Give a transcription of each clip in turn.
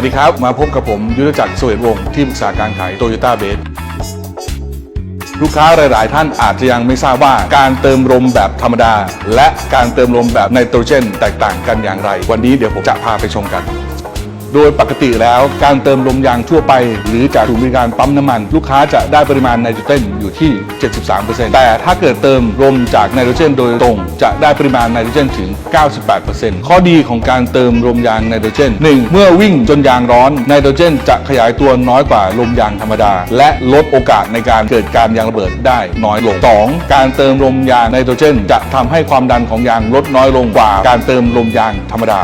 วัสดีครับ มาพบกับผมยุทธจักรสวตวงศ์ที่ปรึกษาการขายโตโยต้าเบสลูกค้าหลาย ๆ ท่านอาจจะยังไม่ทราบว่าการเติมลมแบบธรรมดา และการเติมลมแบบไนโตรเจน แตกต่างกันอย่างไร วันนี้เดี๋ยวผมจะพาไปชมกัน โดยปกติแล้วการเติมลมยางทั่วไป หรือจากศูนย์บริการปั๊มน้ำมัน ลูกค้าจะได้ปริมาณไนโตรเจนอยู่ที่ 73%แต่ถ้าเกิดเติมลมจากไนโตรเจนโดยตรงจะได้ปริมาณไนโตรเจนถึง 98%ข้อดีของการเติมลมยางไนโตรเจน 1. เมื่อวิ่งจนยางร้อนไนโตรเจน จะขยายตัวน้อยกว่าลมยางธรรมดา และลดโอกาสในการเกิดการยางระเบิดได้น้อยลง 2. การเติมลมยางไนโตรเจน จะทำให้ความดันของยางลดน้อยลงกว่าการเติมลมยางธรรมดา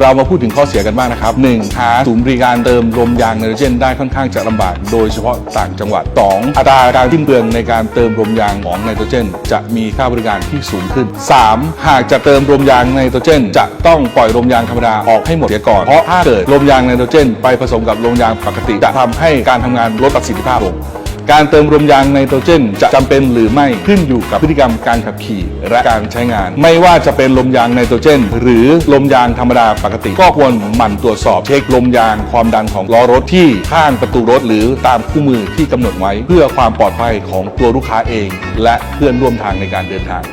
เรามาพูดถึงข้อเสียกันบ้างนะครับ 1. หาศูนย์บริการเติมลมยางไนโตรเจนได้ค่อนข้างจะลำบาก โดยเฉพาะต่างจังหวัด 2. อัตราการสิ้นเปลืองในการเติมลมยางของไนโตรเจน จะมีค่าบริการที่สูงขึ้น 3. หากจะเติมลมยางไนโตรเจน จะต้องปล่อยลมยางธรรมดาออกให้หมดเสียก่อน เพราะถ้าเกิดลมยางไนโตรเจน ไปผสมกับลมยางปกติ จะทำให้การทำงานลดประสิทธิภาพลง การเติมลมยางไนโตรเจน จะจำเป็นหรือไม่ขึ้นอยู่กับพฤติกรรมการขับขี่และการใช้งาน ไม่ว่าจะเป็นลมยางไนโตรเจน หรือลมยางธรรมดาปกติ ก็ควรหมั่นตรวจสอบเช็คลมยางความดันของล้อรถที่ข้างประตูรถ หรือตามคู่มือที่กำหนดไว้ เพื่อความปลอดภัยของตัวลูกค้าเอง และเพื่อนร่วมทางในการเดินทาง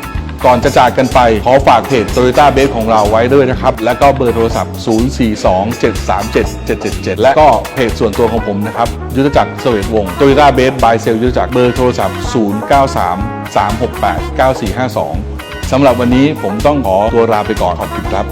ก่อนจะจากกันไป ขอฝากเพจ Toyota b a s e ของเราไว้ด้วยนะครับ และก็เบอร์โทรศัพท์ 042737777 และก็เพจส่วนตัวของผมนะครับ ยุทธจักรเสวตวงศ์ Toyota b a s e by เซลยุทธจักรเบอร์โทรศัพท์ 0933689452สำหรับวันนี้ผมต้องขอตัวลาไปก่อนขอบคุณครับ